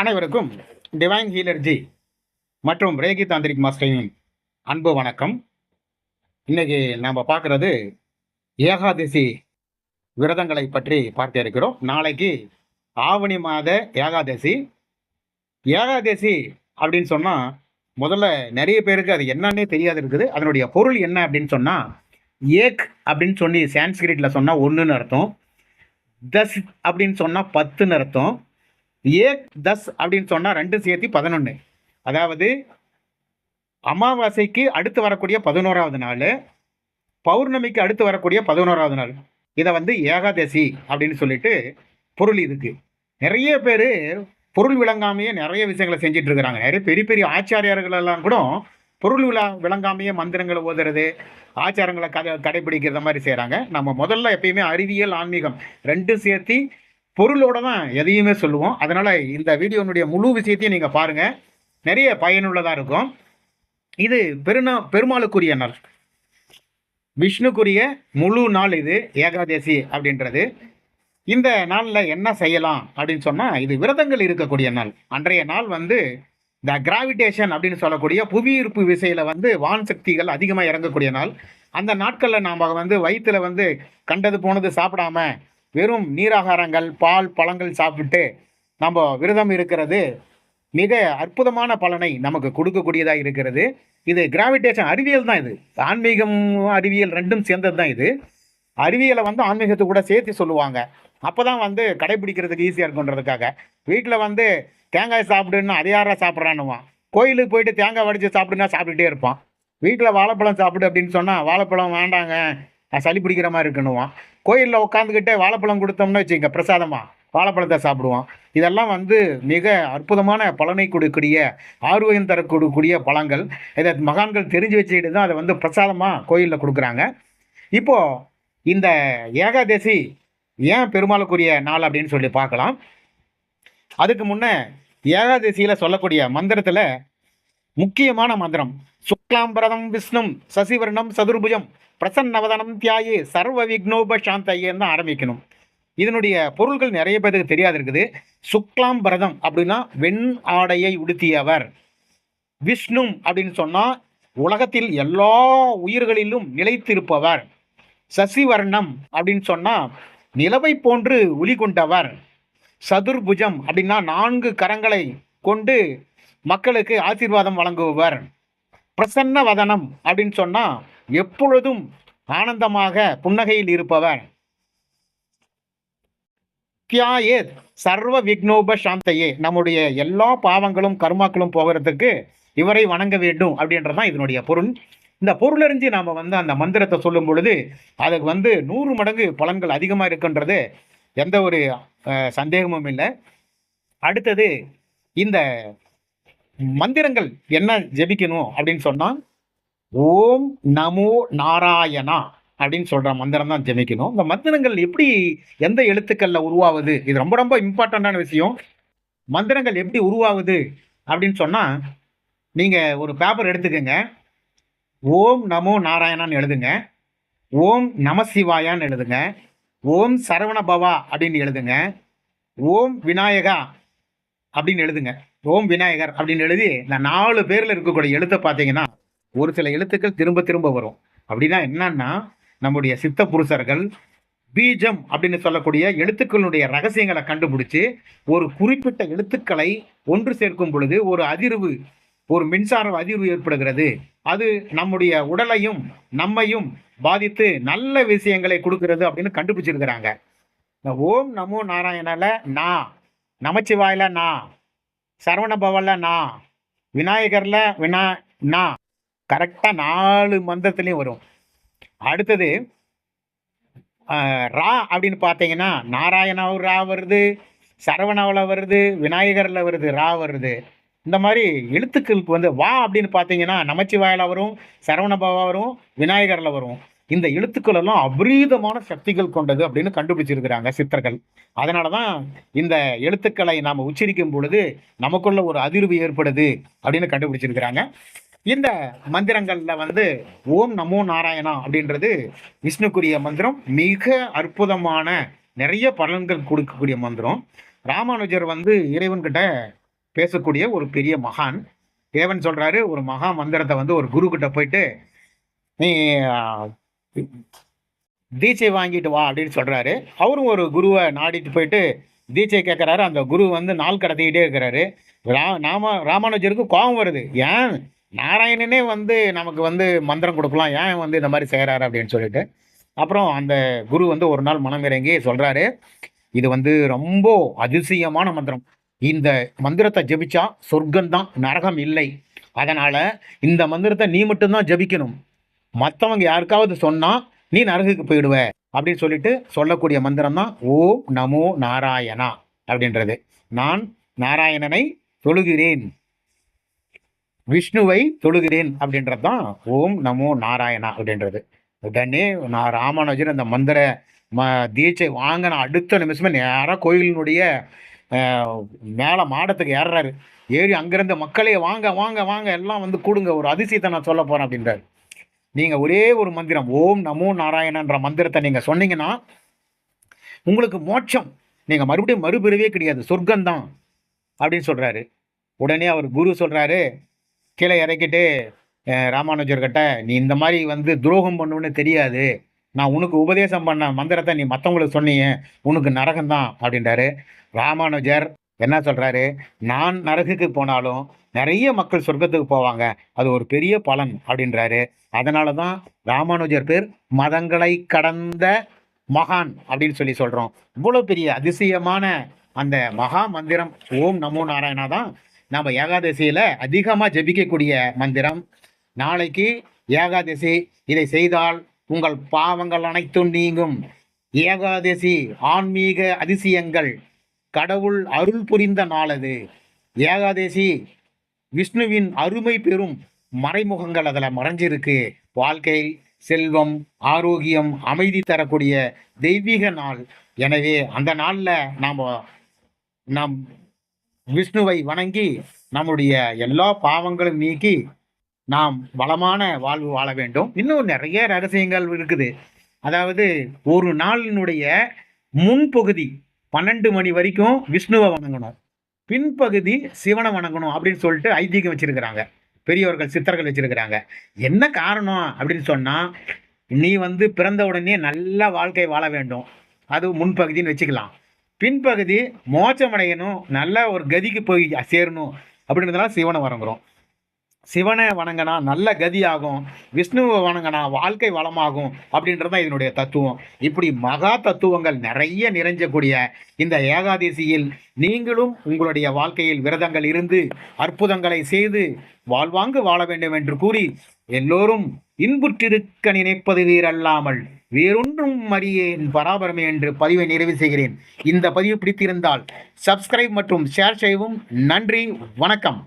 அனைவருக்கும் டிவைன் ஹீலர்ஜி மற்றும் reiki tantric மாஸ்டரின் அன்பு வணக்கம். இன்னைக்கு நாம் பார்க்குறது ஏகாதசி விரதங்களை பற்றி பார்த்து இருக்கிறோம். நாளைக்கு ஆவணி மாத ஏகாதசி. ஏகாதசி அப்படின்னு சொன்னால் முதல்ல நிறைய பேருக்கு அது என்னன்னே தெரியாது இருக்குது. அதனுடைய பொருள் என்ன அப்படின்னு சொன்னால் ஏக் அப்படின்னு சொல்லி சான்ஸ்கிரிட்டில் சொன்னால் ஒன்றுன்னு அர்த்தம். தஸ் அப்படின்னு சொன்னால் பத்துன்னு அர்த்தம். ஏக் தஸ் அப்படின்னு சொன்னால் ரெண்டும் சேர்த்து பதினொன்று அதாவது அமாவாசைக்கு அடுத்து வரக்கூடிய பதினோராவது நாள் பௌர்ணமிக்கு அடுத்து வரக்கூடிய பதினோராவது நாள். இதை வந்து ஏகாதசி அப்படின்னு சொல்லிட்டு பொருள் இதுக்கு நிறைய பேர் பொருள் விளங்காமையே நிறைய விஷயங்களை செஞ்சுட்டு இருக்கிறாங்க. நிறைய பெரிய பெரிய ஆச்சாரியார்கள் எல்லாம் கூட பொருள் விழா விளங்காமையே மந்திரங்களை ஓதுறது ஆச்சாரங்களை கதை கடைபிடிக்கிற மாதிரி செய்கிறாங்க நம்ம முதல்ல எப்பயுமே அறிவியல் ஆன்மீகம் ரெண்டும் சேர்த்து பொருளோட தான் எதையுமே சொல்லுவோம். அதனால் இந்த வீடியோனுடைய முழு விஷயத்தையும் நீங்கள் பாருங்கள் நிறைய பயனுள்ளதாக இருக்கும். இது பெருநா பெருமாளுக்குரிய நாள். விஷ்ணுக்குரிய முழு நாள் இது ஏகாதசி அப்படின்றது. இந்த நாளில் என்ன செய்யலாம் அப்படின்னு சொன்னால் இது விரதங்கள் இருக்கக்கூடிய நாள். அன்றைய நாள் வந்து இந்த கிராவிடேஷன் அப்படின்னு சொல்லக்கூடிய புவியீர்ப்பு விசையில் வந்து வான் சக்திகள் அதிகமாக இறங்கக்கூடிய நாள். அந்த நாட்களில் நாம் வந்து வயிற்றில் வந்து கண்டது போனது சாப்பிடாம வெறும் நீராகாரங்கள் பால் பழங்கள் சாப்பிட்டு நம்ம விரதம் இருக்கிறது மிக அற்புதமான பலனை நமக்கு கொடுக்கக்கூடியதாக இருக்கிறது. இது கிராவிடேஷன் அறிவியல் தான் இது. ஆன்மீகம் அறிவியல் ரெண்டும் சேர்ந்தது தான் இது. அறிவியலை வந்து ஆன்மீகத்தை கூட சேர்த்து சொல்லுவாங்க. அப்போ தான் வந்து கடைபிடிக்கிறதுக்கு ஈஸியாக இருக்குன்றதுக்காக வீட்டில் வந்து தேங்காய் சாப்பிடுன்னா அது சாப்பிட்றானுவான் சாப்பிட்றான்னுவான். கோயிலுக்கு போயிட்டு தேங்காய் வடித்து சாப்பிடுன்னா சாப்பிட்டுட்டே இருப்பான். வீட்டில் வாழைப்பழம் சாப்பிடு அப்படின்னு சொன்னால் வாழைப்பழம் வேண்டாங்க சளி பிடிக்கிற மாதிரி இருக்கணுவான் கோயிலில் உட்காந்துக்கிட்டே வாழைப்பழம் கொடுத்தோம்னு வச்சுக்கோங்க பிரசாதமா? வாழைப்பழத்தை சாப்பிடுவோம். இதெல்லாம் வந்து மிக அற்புதமான பலனை கொடுக்கக்கூடிய ஆரோக்கியம் தரக்கூடிய பழங்கள். இதை மகான்கள் தெரிஞ்சு வச்சுக்கிட்டு தான் அதை வந்து பிரசாதமாக கோயிலில் கொடுக்குறாங்க. இப்போது இந்த ஏகாதசி ஏன் பெருமாளுக்குரிய நாள் அப்படின்னு சொல்லி பார்க்கலாம். அதுக்கு முன்னே ஏகாதசியில் சொல்லக்கூடிய மந்திரத்தில் முக்கியமான மந்திரம் சுக்லாம்பரதம் விஷ்ணும் சசிவர்ணம் சதுர்புஜம் பிரசன்னவதனம் தியாயே சர்வ விக்னோப சாந்தையேன்னு தான் ஆரம்பிக்கணும் இதனுடைய பொருள்கள் நிறைய பேருக்கு தெரியாது இருக்குது சுக்லாம் பரதம் அப்படின்னா வெண் ஆடையை உடுத்தியவர் விஷ்ணும் அப்படின்னு சொன்னால் உலகத்தில் எல்லா உயிர்களிலும் நிலைத்திருப்பவர் சசிவர்ணம் அப்படின்னு சொன்னால் நிலவை போன்று ஒளி கொண்டவர் சதுர்புஜம் அப்படின்னா நான்கு கரங்களை கொண்டு மக்களுக்கு ஆசீர்வாதம் வழங்குபவர் பிரசன்ன வதனம் அப்படின்னு சொன்னால் எப்பொழுதும் ஆனந்தமாக புன்னகையில் இருப்பவர் தியாயேத் சர்வ விக்னோப சாந்தையே. நம்முடைய எல்லா பாவங்களும் கர்மாக்களும் போகிறதுக்கு இவரை வணங்க வேண்டும் அப்படின்றது தான் இதனுடைய பொருள். இந்த பொருளறிஞ்சு நாம் வந்து அந்த மந்திரத்தை சொல்லும் பொழுது அதுக்கு வந்து நூறு மடங்கு பலன்கள் அதிகமாக இருக்குன்றது எந்த ஒரு சந்தேகமும் இல்லை. அடுத்தது இந்த மந்திரங்கள் என்ன ஜெபிக்கணும் அப்படின்னு சொன்னால் ஓம் நமோ நாராயணா அப்படின்னு சொல்கிற மந்திரம் தான் ஜெபிக்கணும். இந்த மந்திரங்கள் எப்படி எந்த எழுத்துக்களில் உருவாகுது? இது ரொம்ப ரொம்ப இம்பார்ட்டண்ட்டான விஷயம். மந்திரங்கள் எப்படி உருவாகுது அப்படின்னு சொன்னால் நீங்கள் ஒரு பேப்பர் எடுத்துக்கோங்க. ஓம் நமோ நாராயணான்னு எழுதுங்க. ஓம் நம சிவாயான்னு எழுதுங்க. ஓம் சரவண பவா அப்படின்னு எழுதுங்க. ஓம் விநாயகா அப்படின்னு எழுதுங்க. ஓம் விநாயகர் அப்படின்னு எழுதி இந்த நாலு பேரில் இருக்கக்கூடிய எழுத்தை பார்த்தீங்கன்னா ஒரு சில எழுத்துக்கள் திரும்ப திரும்ப வரும். அப்படின்னா என்னன்னா நம்முடைய சித்த புருஷர்கள் பீஜம் அப்படின்னு சொல்லக்கூடிய எழுத்துக்களுடைய ரகசியங்களை கண்டுபிடிச்சு ஒரு குறிப்பிட்ட எழுத்துக்களை ஒன்று சேர்க்கும் பொழுது ஒரு அதிர்வு ஒரு மின்சார அதிர்வு ஏற்படுகிறது. அது நம்முடைய உடலையும் நம்மையும் பாதித்து நல்ல விஷயங்களை கொடுக்கிறது அப்படின்னு கண்டுபிடிச்சிருக்கிறாங்க. இந்த ஓம் நமோ நாராயணால நா நமச்சிவாயில நா சரவண நா. விநாயகர்ல வினா நா. கரெக்டாக நாலு மந்திரத்துலேயும் வரும். அடுத்தது ரா அப்படின்னு பார்த்தீங்கன்னா நாராயணாவும் ரா வருது சரவணாவில் வருது விநாயகரில் வருது ரா வருது. இந்த மாதிரி எழுத்துக்களுக்கு வந்து வா அப்படின்னு பார்த்தீங்கன்னா நமச்சிவாயில் வரும் சரவணபவா வரும் விநாயகரில் வரும். இந்த எழுத்துக்கள் எல்லாம் அபரீதமான சக்திகள் கொண்டது அப்படின்னு கண்டுபிடிச்சிருக்கிறாங்க சித்தர்கள். அதனால தான் இந்த எழுத்துக்களை நாம் உச்சரிக்கும் பொழுது நமக்குள்ள ஒரு அதிர்வு ஏற்படுது அப்படின்னு கண்டுபிடிச்சிருக்கிறாங்க. இந்த மந்திரங்களில் வந்து ஓம் நமோ நாராயணா அப்படின்றது விஷ்ணுக்குரிய மந்திரம். மிக அற்புதமான நிறைய பலன்கள் கொடுக்கக்கூடிய மந்திரம். ராமானுஜர் வந்து இறைவன்கிட்ட பேசக்கூடிய ஒரு பெரிய மகான். தேவன் சொல்கிறாரு ஒரு மகா மந்திரத்தை வந்து ஒரு குரு கிட்ட போயிட்டு நீ தீட்சை வாங்கிட்டு வா அப்படின்னு சொல்கிறாரு அவரும் ஒரு குருவை நாடிட்டு போயிட்டு தீட்சை கேட்குறாரு அந்த குரு வந்து நாள் கடத்திக்கிட்டே இருக்கிறாரு. ரா நாம ராமானுஜருக்கு கோபம் வருது. ஏன்? நாராயணனே வந்து நமக்கு வந்து மந்திரம் கொடுக்கலாம். ஏன் வந்து இந்த மாதிரி செய்கிறாரு அப்படின்னு சொல்லிட்டு. அப்புறம் அந்த குரு வந்து ஒரு நாள் மனம் இறங்கி சொல்கிறாரு இது வந்து ரொம்ப அதிசயமான மந்திரம். இந்த மந்திரத்தை ஜெபிச்சா சொர்க்கம்தான் நரகம் இல்லை. அதனால் இந்த மந்திரத்தை நீ மட்டும்தான் ஜெபிக்கணும். மற்றவங்க யாருக்காவது சொன்னால் நீ நரகுக்கு போயிடுவ அப்படின்னு சொல்லிட்டு சொல்லக்கூடிய மந்திரம் தான் ஓம் நமோ நாராயணா அப்படின்றது. நான் நாராயணனை தொழுகிறேன். விஷ்ணுவை தொழுகிறேன் அப்படின்றது தான் ஓம் நமோ நாராயணா அப்படின்றது. உடனே நான் ராமானுஜன் அந்த மந்திர ம தீட்சை வாங்கின அடுத்த நிமிஷமே நேராக கோயிலினுடைய மேலே மாடத்துக்கு ஏறுறாரு. ஏறி அங்கேருந்து மக்களே வாங்க வாங்க வாங்க எல்லாம் வந்து கூடுங்க. ஒரு அதிசயத்தை நான் சொல்ல போகிறேன் அப்படின்றாரு. நீங்கள் ஒரே ஒரு மந்திரம் ஓம் நமோ நாராயணன்ற மந்திரத்தை நீங்கள் சொன்னீங்கன்னா உங்களுக்கு மோட்சம். நீங்கள் மறுபடியும் மறுபிறவே கிடையாது சொர்க்கம்தான் அப்படின்னு சொல்கிறாரு உடனே அவர் குரு சொல்கிறாரு கீழே இறக்கிட்டு ராமானுஜர்கிட்ட நீ இந்த மாதிரி வந்து துரோகம் பண்ணுன்னு தெரியாது. நான் உனக்கு உபதேசம் பண்ண மந்திரத்தை நீ மற்றவங்களுக்கு சொன்னீங்க உனக்கு நரகம்தான் அப்படின்றாரு. ராமானுஜர் என்ன சொல்கிறாரு நான் நரகுக்கு போனாலும் நிறைய மக்கள் சொர்க்கத்துக்கு போவாங்க. அது ஒரு பெரிய பலன் அப்படின்றாரு. அதனால தான் ராமானுஜர் பேர் மதங்களை கடந்த மகான் அப்படின்னு சொல்லி சொல்கிறோம் இவ்வளோ பெரிய அதிசயமான அந்த மகா மந்திரம் ஓம் நமோ நாராயணா தான் நம்ம ஏகாதசியில் அதிகமாக ஜெபிக்கக்கூடிய மந்திரம். நாளைக்கு ஏகாதசி இதை செய்தால் உங்கள் பாவங்கள் அனைத்தும் நீங்கும். ஏகாதசி ஆன்மீக அதிசயங்கள் கடவுள் அருள் புரிந்த நாளது. ஏகாதசி விஷ்ணுவின் அருமை பெறும் மறைமுகங்கள் அதில் மறைஞ்சிருக்கு. வாழ்க்கை செல்வம் ஆரோக்கியம் அமைதி தரக்கூடிய தெய்வீக நாள். எனவே அந்த நாளில் நாம் நாம் விஷ்ணுவை வணங்கி நம்முடைய எல்லா பாவங்களும் நீக்கி நாம் வளமான வாழ்வு வாழ வேண்டும். இன்னும் நிறைய ரகசியங்கள் இருக்குது. அதாவது ஒரு நாளினுடைய முன்பகுதி பன்னெண்டு மணி வரைக்கும் விஷ்ணுவை வணங்கணும். பின்பகுதி சிவனை வணங்கணும் அப்படின்னு சொல்லிட்டு ஐதீகம் வச்சிருக்கிறாங்க. பெரியவர்கள் சித்தர்கள் வச்சிருக்கிறாங்க. என்ன காரணம் அப்படின்னு சொன்னால் நீ வந்து பிறந்த உடனே நல்ல வாழ்க்கை வாழ வேண்டும். அது முன்பகுதின்னு வச்சுக்கலாம். பின்பகுதி மோச்சமடையணும் நல்ல ஒரு கதிக்கு போய் சேரணும் அப்படின்றதுனால சிவனை வரங்குறோம் சிவனை வணங்கினா நல்ல கதியாகும் விஷ்ணுவை வணங்கினா வாழ்க்கை வளமாகும் அப்படின்றது தான் இதனுடைய தத்துவம். இப்படி மகா தத்துவங்கள் நிறைய நிறைஞ்சக்கூடிய இந்த ஏகாதசியில் நீங்களும் உங்களுடைய வாழ்க்கையில் விரதங்கள் இருந்து அற்புதங்களை செய்து வாழ்வாங்கு வாழ வேண்டும் என்று கூறி எல்லோரும் இன்புற்றிருக்க நினைப்பது வீரல்லாமல் வேறொன்றும் அறியேன் பராபரமே என்று பதிவை நிறைவு செய்கிறேன். இந்த பதிவு பிடித்திருந்தால் சப்ஸ்கிரைப் மற்றும் ஷேர் செய்யவும் நன்றி வணக்கம்.